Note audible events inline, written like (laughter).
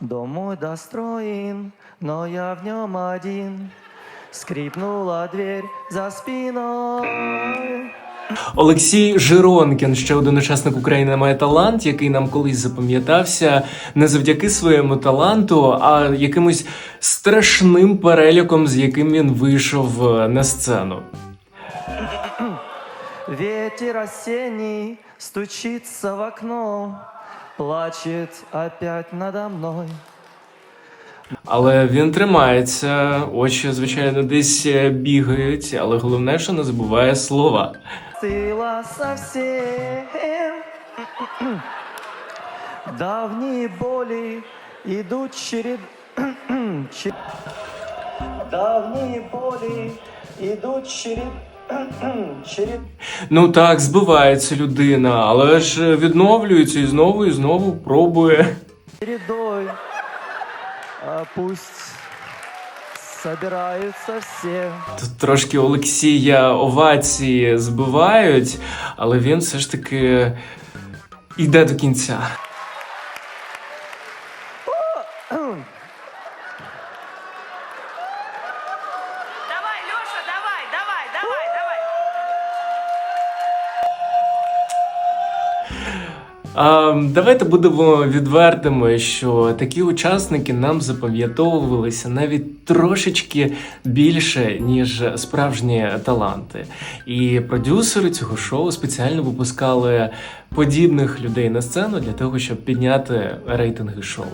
Дом мой достроен, но я в нем один. Скрипнула дверь за спиной. Олексій Жиронкін, ще один учасник Україна має талант, який нам колись запам'ятався не завдяки своєму таланту, а якимось страшним переліком, з яким він вийшов е, на сцену. Ветер осенний стучится в окно, плачет опять надо мной. Але він тримається, очі, звичайно, десь е, бігають, але головне, що не забуває слова. Стыла совсем Давние боли идут черед... (clears throat) че- Давние боли идут черед... черед... Ну так, збивається людина, але ж відновлюється і знову і знову пробує. чередой А Пусть собираются все Тут трошки Олексія овації збивають, але він все ж таки йде до кінця. Давайте будемо відвертими, що такі учасники нам запам'ятовувалися навіть трошечки більше, ніж справжні таланти. І продюсери цього шоу спеціально випускали подібних людей на сцену для того, щоб підняти рейтинги шоу.